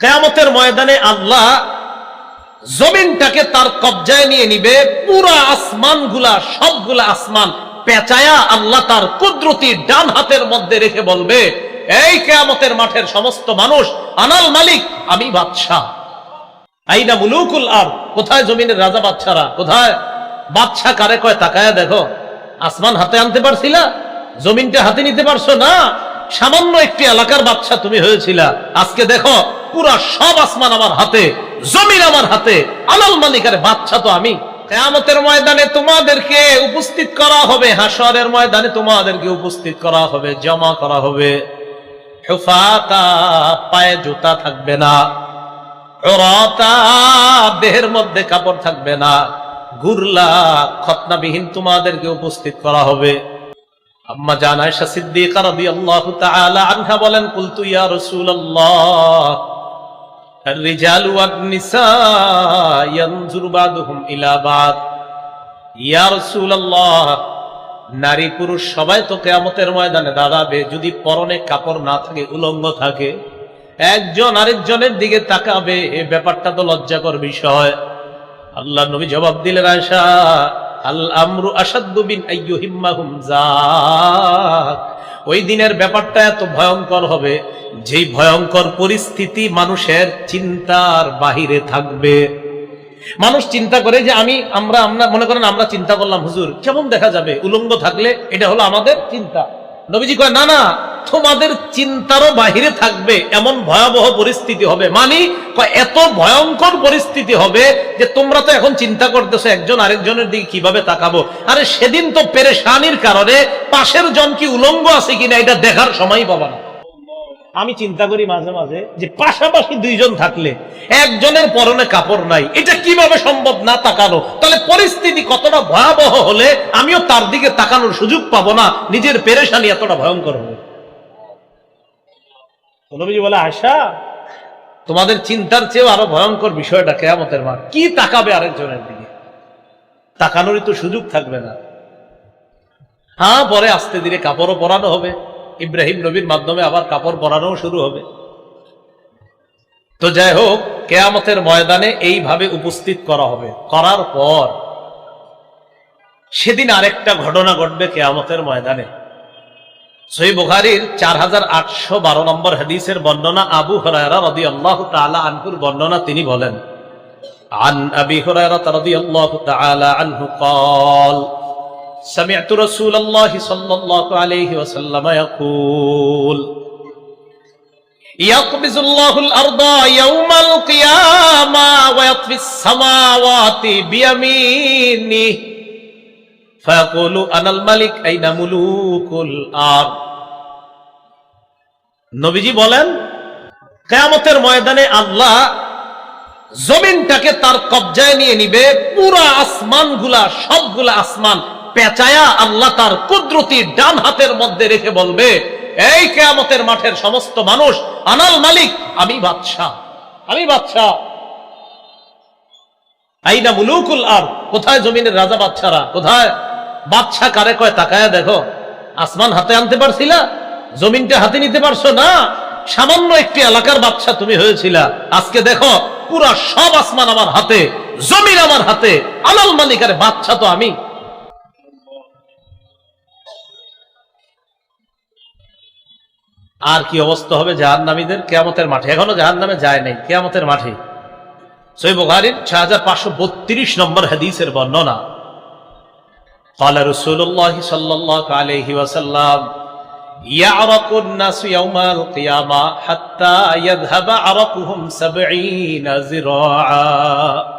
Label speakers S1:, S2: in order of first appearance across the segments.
S1: কেয়ামতের ময়দানে আল্লাহ জমিনটাকে তার কবজায় নিয়ে নিবে, পুরা আসমানগুলা সবগুলা আসমান পেঁচায়া আল্লাহ তার কুদরতি ডান হাতের মধ্যে রেখে বলবে, এই কেয়ামতের মাঠের সমস্ত মানুষ, আনাল মালিক, আমি বাদশাহ। আইনা মুলুকুল আর কোথায় জমিনের রাজা বাচ্চারা কোথায়? বাচ্চা কারে কয়, তাকায় দেখো, আসমান হাতে আনতে পারছিলা? জমিনটা হাতে নিতে পারছ না? সামান্য একটি এলাকার বাচ্চা তুমি হয়েছিলা। আজকে দেখো পুরা সব আসমান আমার হাতে, জমিন আমার হাতে। আলাল মালিকারে বাচ্চা তো আমি। কেয়ামতের ময়দানে তোমাদেরকে উপস্থিত করা হবে, হাসরের ময়দানে তোমাদেরকে উপস্থিত করা হবে, জমা করা হবে। পায়ে জুতা থাকবে না। দেহের মধ্যে কাপড় থাকবে না। গুরলা, খতনাবিহীন তোমাদেরকে উপস্থিত করা হবে। আম্মা জান আয়েশা সিদ্দিকা রাদিয়াল্লাহু তাআলা আনহা বলেন, কুলতু ইয়া রাসূলুল্লাহ। الرجال والنساء ينظر بعضهم الى بعض ইয়া রাসূলুল্লাহ নারী পুরুষ সবাই তো কেয়ামতের ময়দানে দাঁড়াবে যদি পরনে কাপড় না থাকে উলঙ্গ থাকে একজন আরেকজনের দিকে তাকাবে এ ব্যাপারটা তো লজ্জাকর বিষয় আল্লাহ নবী জবাব দিলেন আয়সা আল আমরু আসাদ্দু বিন আইয়ুহিম্মাহুম যাক ওই দিনের ব্যাপারটা এত ভয়ঙ্কর হবে, যেই ভয়ঙ্কর পরিস্থিতি মানুষের চিন্তার বাহিরে থাকবে। মানুষ চিন্তা করে যে আমি, আমরা আমরা, মনে করেন আমরা চিন্তা করলাম, হুজুর, কেমন দেখা যাবে? উলঙ্গ থাকলে এটা হলো আমাদের চিন্তা। নবীজি কয়, না না, তোমাদের চিন্তারও বাহিরে থাকবে এমন ভয়াবহ পরিস্থিতি হবে। মানে এত ভয়ঙ্কর পরিস্থিতি হবে যে তোমরা তো এখন চিন্তা করতেছো একজন আরেকজনের দিকে কীভাবে তাকাবো। আরে, সেদিন তো পেরেশানির কারণে পাশের জন কি উলঙ্গ আছে কিনা এটা দেখার সময় পাবা না। আমি চিন্তা করি মাঝে মাঝে যে পাশাপাশি দুইজন থাকলে একজনের পরনে কাপড় নাই, এটা কীভাবে সম্ভব না তাকানো? তাহলে পরিস্থিতি কতটা ভয়াবহ হলে আমিও তার দিকে তাকানোর সুযোগ পাবো না, নিজের পেরেশানি এতটা ভয়ঙ্কর হবে। বলে আশা তোমাদের চিন্তার চেয়েও আরও ভয়ঙ্কর বিষয়টা কেয়ামতের মা কি তাকাবে আরেকজনের দিকে? তাকানোরই তো সুযোগ থাকবে না। হ্যাঁ পরে আস্তে ধীরে কাপড়ও পরানো হবে। ইব্রাহিম নবীর মাধ্যমে আবার কাপড় পরানো শুরু হবে তো যাই হোক কেয়ামতের ময়দানে এইভাবে উপস্থিত করা হবে করার পর সেদিন আরেকটা ঘটনা ঘটবে কেয়ামতের ময়দানে সই বুখারির চার হাজার আটশো বারো নম্বর হাদিসের বর্ণনা আবু হরায়রা রদি আল্লাহ তালা আনহুর বর্ণনা তিনি বলেন عن أبي هريرة رضي الله تعالى عنه قال سمعت رسول الله صلى الله عليه وسلم يقول يقبض الله الأرض يوم القيامة ويطفي السماوات بيمينه فيقول أنا الملك أين ملوك الأرض নবীজি বলেন কেয়ামতের ময়দানে আল্লাহ জমিনটাকে তার কবজায় নিয়ে নিবে পুরা আসমান গুলা সবগুলা আসমান পেঁচায়া আল্লাহ তার কুদরতি ডান হাতের মধ্যে রেখে বলবে, এই কেয়ামতের মাঠের সমস্ত মানুষ, আনাল মালিক, আমি বাদশাহ আমি বাদশাহ। আইনা মুলুকুল আর কোথায় জমিনের রাজা কোথায়? কারে কয়, তাকায়া দেখো, আসমান হাতে আনতে পারছিলা? জমিনটা হাতে নিতে পারছ না? সামান্য একটি এলাকার বাচ্চা তুমি হয়েছিলা। আজকে দেখো, পুরা সব আসমান আমার হাতে, জমিন আমার হাতে আলাল মালিকারে বাচ্চা তো আমি। আর কি অবস্থা হবে জাহান নামীদের কেয়ামতের মাঠে এখনো জাহান নামে যায় নাই কেয়ামতের মাঠে সই বুখারির ছয় হাজার পাঁচশো বত্রিশ নম্বর হাদিসের বর্ণনা قال رسول الله صلى الله عليه وسلم يعرق الناس يوم القيامة حتى يذهب عرقهم سبعين زراعا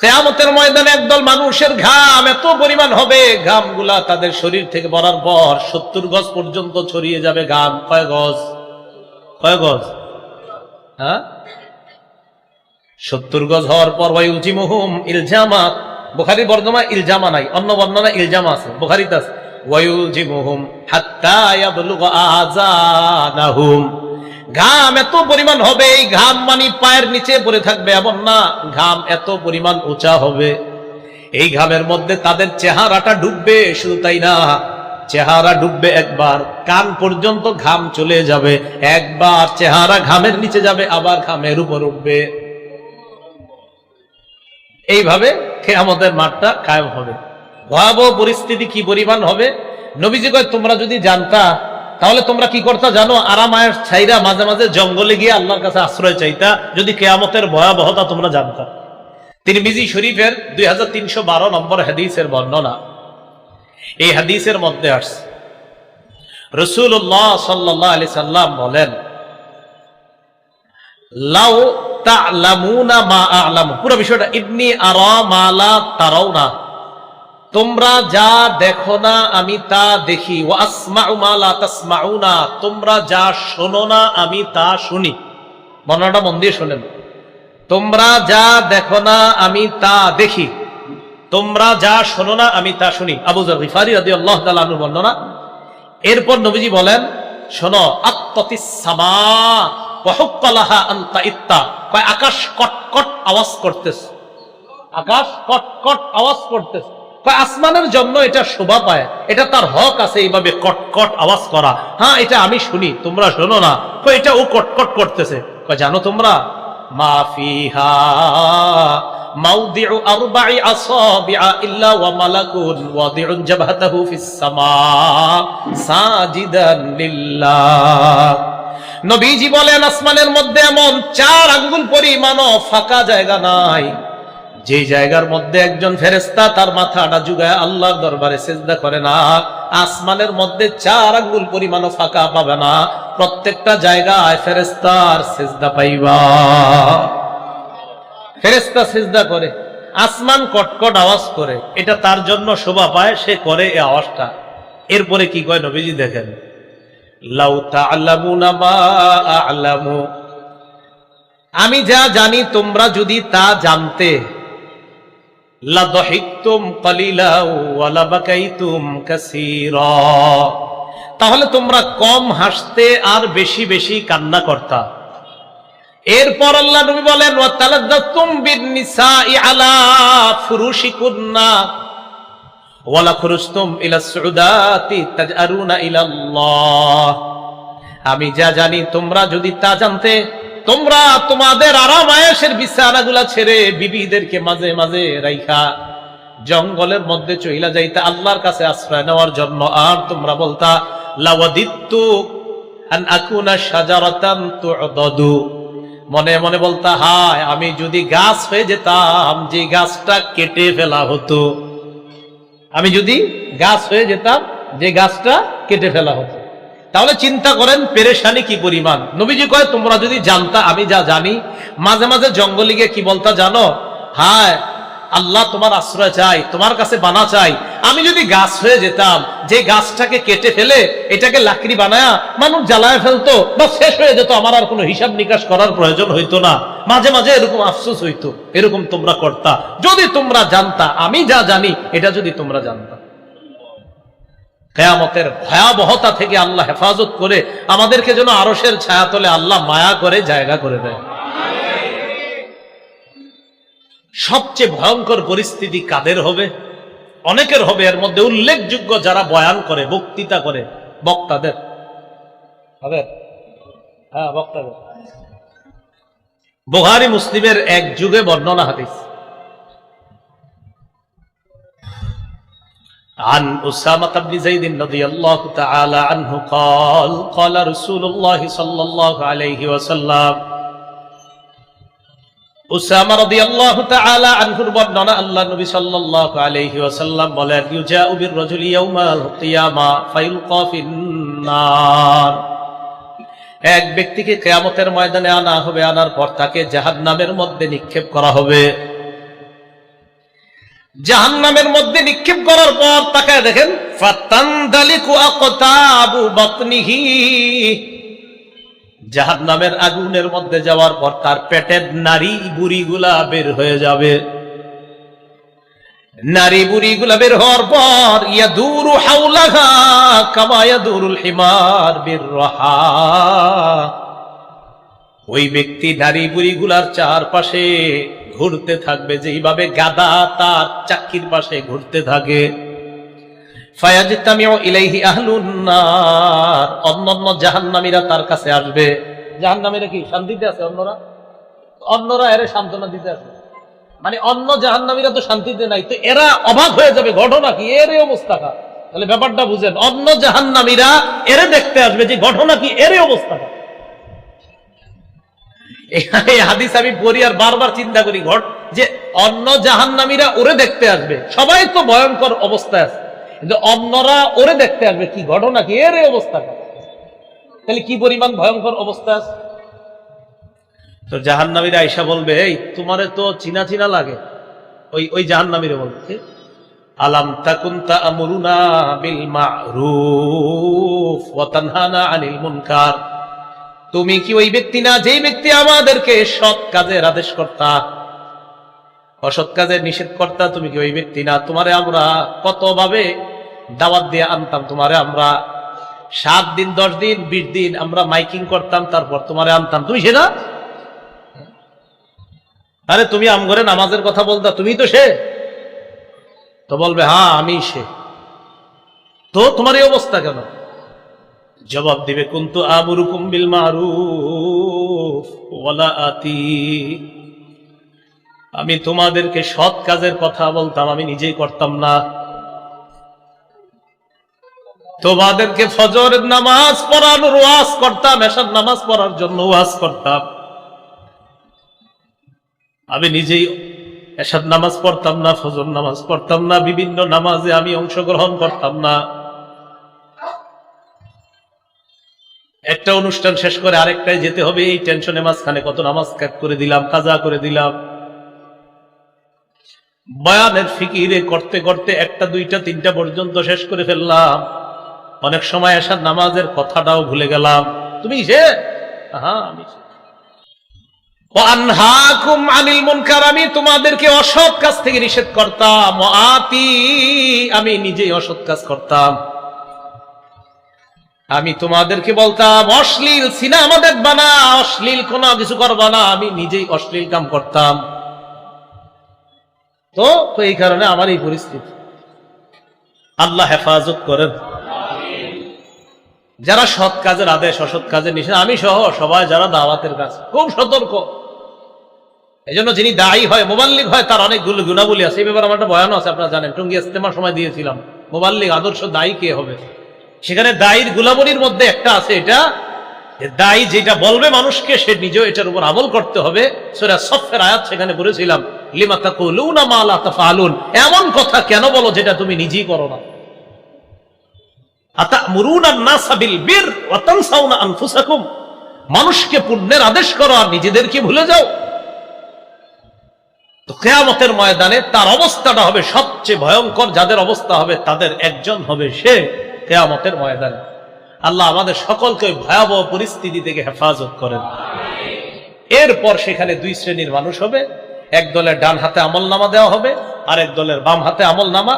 S1: কেয়ামতের ময়দানে একদল মানুষের ঘাম এত পরিমাণ হবে, ঘামগুলা তাদের শরীর থেকে পড়ার পর সত্তর গজ পর্যন্ত ছড়িয়ে যাবে ঘাম। কয় গজ? কয় গজ? হ্যাঁ? সত্তর গজ হওয়ার পর ওয়াইউজি মুহুম ইলজামাত বোখারি বর্ণনা ইলজামা নাই, অন্য বর্ণনা ইলজামা আছে, বুখারিতে আছে। ওয়াইউজি মুহুম হাত্তা ইয়াবলুগা আযানাহুম। ঘাম এত পরিমাণ হবে, এই ঘাম মানে পায়ের নিচে পড়ে থাকবে এমন না। ঘাম এত পরিমাণ উঁচা হবে। এই ঘামের মধ্যে তাদের চেহারাটা ডুববে, শুধু তাই না, চেহারা ডুববে একবার, কান পর্যন্ত ঘাম চলে যাবে, একবার চেহারা ঘামের নিচে যাবে, আবার ঘামের উপর উঠবে। এইভাবে আমাদের মাঠটা কায়েম হবে। ভয়াবহ পরিস্থিতি কি পরিমাণ হবে? নবীজি কয়, তোমরা যদি জানতা তাহলে তোমরা কি করতা জানো? আরামায়ের ছাইরা মাঝে মাঝে জঙ্গলে গিয়ে আল্লাহর কাছে আশ্রয় চাইতা, যদি কেয়ামতের ভয়াবহতা তোমরা জানতা। তিনি মিজি শরীফের দুই নম্বর হাদিসের বর্ণনা। এই হাদিসের মধ্যে আসছে রসুল্লাহ সাল্লাহ আলি সাল্লাম বলেন, লাউ তা'লামুনা মা আ'লামু। পুরো বিষয়টা, ইবনি আরা মা লা তারাউনা। তোমরা যা দেখো না, আমি তা দেখি। তোমরা যা শোনো না, আমি তা শুনি। বর্ণনাটা মন দিয়ে শোনেন। তোমরা যা দেখো না, আমি তা দেখি। তোমরা যা শোনো না, আমি তা শুনি। আবু গিফারি রাদিয়াল্লাহু তাআলা আনহু বর্ণনা। এরপর নবীজি বলেন, শোনো, আত্মতিস সামা ওয়াহুক্কালাহা আনতা ইত্তা। আকাশ কটকট আওয়াজ করতেছে। আকাশ কটকট আওয়াজ করতেছে। আসমানের জন্য এটা শোভা পায়, এটা তার হক আছে, এইভাবে কটকট আওয়াজ করা। হ্যাঁ এটা আমি শুনি, তোমরা শোনো না। এটা ও কটকট করতেছে। জানো তোমরা? নবীজি বলেন, আসমানের মধ্যে এমন চার আঙ্গুল পরিমাণও ফাঁকা জায়গা নাই। যে জায়গার মধ্যে একজন ফেরেস্তা তার মাথাটা যুগায় আল্লাহর দরবারে সেজদা করে না, আসমানের মধ্যে চার আঙ্গুল পরিমাণও ফাঁকা পাবে না, প্রত্যেকটা জায়গায় ফেরেস্তার সেজদা পাইবা। ফেরেস্তা সেজদা করে, আসমান কটকট আওয়াজ করে, এটা তার জন্য শোভা পায়, সে করে এ আওয়াজটা। এরপরে কি কয় নবীজি দেখেন আমি যা জানি তোমরা যদি তা জানতে তাহলে তোমরা কম হাসতে আর বেশি বেশি কান্না করতা। এরপর আল্লাহ নবী বলেন আমি যা জানি, তোমরা যদি তা জানতে তোমরা তোমাদের আরাম আয়াসের বিছানাগুলা ছেড়ে বিবিদেরকে মাঝে মাঝে রাইখা জঙ্গলের মধ্যে চইলা যাইতে আল্লাহর কাছে আশ্রয় নেওয়ার জন্য। আর তোমরা বলতা মনে মনে বলতা, হায়, আমি যদি গাছ হয়ে যেতাম, যে গাছটা কেটে ফেলা হতো। আমি যদি গাছ হয়ে যেতাম, যে গাছটা কেটে ফেলা হতো। তাহলে চিন্তা করেন, পেরেশানি কি পরিমাণ? নবীজি কয়, তোমরা যদি জানতা, আমি যা জানি। মাঝে মাঝে জঙ্গলে গিয়ে কি বলতা জানো? হায়, আল্লাহ তোমার আশ্রয় চাই, তোমার কাছে বানা চাই। আমি যদি গাছ হয়ে যেতাম, যে গাছটাকে কেটে ফেলে, এটাকে লাকড়ি বানায়া মানুষ জ্বালায় ফেলতো, বা শেষ হয়ে যেত, আমার আর কোনো হিসাব নিকাশ করার প্রয়োজন হইতো না। মাঝে মাঝে এরকম আফসোস হইতো, এরকম তোমরা করতা। যদি তোমরা জানতা, আমি যা জানি, এটা যদি তোমরা জানতা। কেয়ামতের ভয়াবহতা থেকে আল্লাহ হেফাজত করে আমাদেরকে যেন আরসের ছায়া ছায়াতলে আল্লাহ মায়া করে জায়গা করে দেয়। সবচেয়ে ভয়ঙ্কর পরিস্থিতি কাদের হবে? অনেকের হবে, এর মধ্যে উল্লেখযোগ্য যারা বয়ান করে, বক্তৃতা করে, বক্তাদের। তাদের হ্যাঁ বক্তাদের। বুহারি মুসলিমের এক যুগে বর্ণনা হাদিস। عن أسامة بن زيد رضي الله تعالى عنه قال قال رسول الله صلى الله عليه وسلم উসামা রাদিয়াল্লাহু তাআলা আনহুর বর্ণনা আল্লাহ নবী সাল্লাল্লাহু আলাইহি ওয়াসাল্লাম বলেন ইউজাউ বির রাজুলি ইয়াউমাল কিয়ামা ফায়ুলকা ফিন নার এক ব্যক্তিকে কিয়ামতের ময়দানে আনা হবে আনার পর তাকে জাহান্নামের মধ্যে নিক্ষেপ করা হবে জাহান্নামের মধ্যে নিক্ষেপ করার পর তাকে দেখেন জাহান নামের আগুনের মধ্যে যাওয়ার পর তার পেটের নারী বুড়িগুলা বের হয়ে যাবে। নারী বুড়িগুলা বের হওয়ার পর ইয়া দূর হাউলাহা কামায়া দূরুল হিমার বীর রহা ওই ব্যক্তি নারী বুড়িগুলার চারপাশে ঘুরতে থাকবে, যেইভাবে গাদা তার চাক্কির পাশে ঘুরতে থাকে। অন্যরা? সান্ত্বনা দিতে মানে অন্য শান্তিতে নাই, তো এরা অবাক হয়ে যাবে এর তাহলে ব্যাপারটা বুঝেন, অন্য জাহান্নামীরা এরে দেখতে আসবে যে ঘটনা কি? এর এই অবস্থা কা এই হাদিস আমি পড়ি আর বারবার চিন্তা করি ঘট যে অন্য জাহান্নামীরা ওরে দেখতে আসবে। সবাই তো ভয়ঙ্কর অবস্থায় আছে। কিন্তু অন্যরা ওরে দেখতে আসবে, কি ঘটনা, কি? এর তাহলে কি পরিমাণ ভয়ঙ্কর অবস্থা আছে? তো জাহান্নামীরা বলবে, এই, তোমারে তো চিনা চিনা লাগে। ওই ওই জাহান্নামীরা বলবে আলাম বিল আনিল মুনকার। তুমি কি ওই ব্যক্তি না যে ব্যক্তি আমাদেরকে সৎ কাজের আদেশ কর্তা? অসৎ কাজের নিষেধ কর্তা তুমি কি ওই ব্যক্তি না? তোমারে আমরা কতভাবে দাওয়াত দিয়ে আনতাম তোমারে আমরা সাত দিন, দশ দিন, বিশ দিন আমরা মাইকিং করতাম, তারপর তোমারে আনতাম। তুমি সেটা আরে তুমি আমগরে নামাজের কথা বলতা, তুমি তো সে। তো বলবে হ্যাঁ আমি সে। তো তোমার এই অবস্থা কেন? জবাব দিবে, কুন্তু আমরুকুম বিল মারুফ? ওয়ালা আতি। আমি তোমাদেরকে সৎ কাজের কথা বলতাম, আমি নিজেই করতাম না। তোমাদেরকে ফজরের নামাজ পড়ানোর ওয়াজ করতাম এসার নামাজ পড়ার জন্য ওয়াজ করতাম। আমি নিজেই এসার নামাজ পড়তাম না, ফজর নামাজ পড়তাম না, বিভিন্ন নামাজে আমি অংশগ্রহণ করতাম না। একটা অনুষ্ঠান শেষ করে আরেকটাই যেতে হবে, এই টেনশনে মাঝখানে কত নামাজ ত্যাগ করে দিলাম, কাজা করে দিলাম। বয়ানের ফিকিরে করতে করতে একটা, দুইটা, তিনটা পর্যন্ত শেষ করে ফেললাম। অনেক সময় আসার নামাজের কথাটাও ভুলে গেলাম। তুমি সে হ্যাঁ আমি আমি তোমাদেরকে অসৎ কাজ থেকে নিষেধ করতাম। আমি নিজেই অসৎ কাজ করতাম। আমি তোমাদেরকে বলতাম, অশ্লীল সিনেমা দেখবা না অশ্লীল কোন কিছু করবা না আমি নিজেই অশ্লীল কাম করতাম। তো তো এই কারণে আমার এই পরিস্থিতি। আল্লাহ হেফাজত করেন। যারা সৎ কাজের আদেশ, অসৎ কাজের নিষেধ, আমি সহ সবাই যারা দাওয়াতের কাজ, খুব সতর্ক। এই জন্য যিনি দায়ী হয়, মোবাল্লিক হয়, তার অনেকগুলো গুণাবলী আছে। এই ব্যাপারে আমার একটা বয়ানও আছে, আপনারা জানেন। টঙ্গি ইস্তেমার সময় দিয়েছিলাম। মোবাল্লিক আদর্শ দায়ী কে হবে? সেখানে দায়ীর গুলাবলীর মধ্যে একটা আছে এটা দায়ী যেটা বলবে মানুষকে, সে নিজেও এটার উপর আমল করতে হবে। সেটা সফের আয়াত সেখানে বলেছিলাম এমন কথা কেন বলো যেটা তুমি নিজেই করো না? মানুষকে পুণ্যের আদেশ করো আর নিজেদেরকে ভুলে যাও। তো কেয়ামতের ময়দানে তার অবস্থাটা হবে সবচেয়ে ভয়ঙ্কর, যাদের অবস্থা হবে তাদের একজন হবে সে। কেয়ামতের ময়দানে। আল্লাহ আমাদের সকলকে ভয়াবহ পরিস্থিতি থেকে হেফাজত করেন। এরপর সেখানে দুই শ্রেণির মানুষ হবে। এক দলের ডান হাতে আমল নামা দেওয়া হবে আর এক দলের বাম হাতে আমল নামা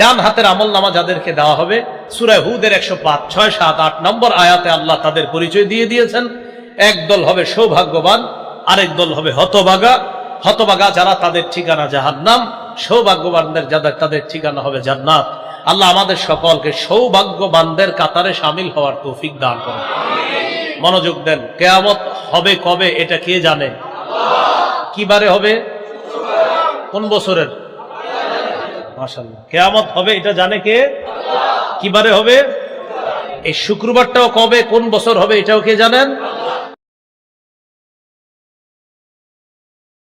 S1: ডান হাতের আমল নামা যাদেরকে দেওয়া হবে সুরায় হুদের একশো পাঁচ, ছয়, সাত, আট নম্বর আয়াতে আল্লাহ তাদের পরিচয় দিয়ে দিয়েছেন। এক দল হবে সৌভাগ্যবান, আরেক দল হবে হতবাগা। হতবাগা যারা তাদের ঠিকানা জাহান্নাম, সৌভাগ্যবানদের যাদের তাদের ঠিকানা হবে জান্নাত। আল্লাহ আমাদের সকলকে সৌভাগ্যবানদের কাতারে সামিল হওয়ার তৌফিক দান করেন। মনোযোগ দেন। কেয়ামত হবে কবে এটা কে জানে? কিবারে হবে? কোন বছরের? কেয়ামত হবে এটা জানে কে? কিবারে হবে? এই শুক্রবারটাও কবে? কোন বছর হবে এটাও কে জানেন?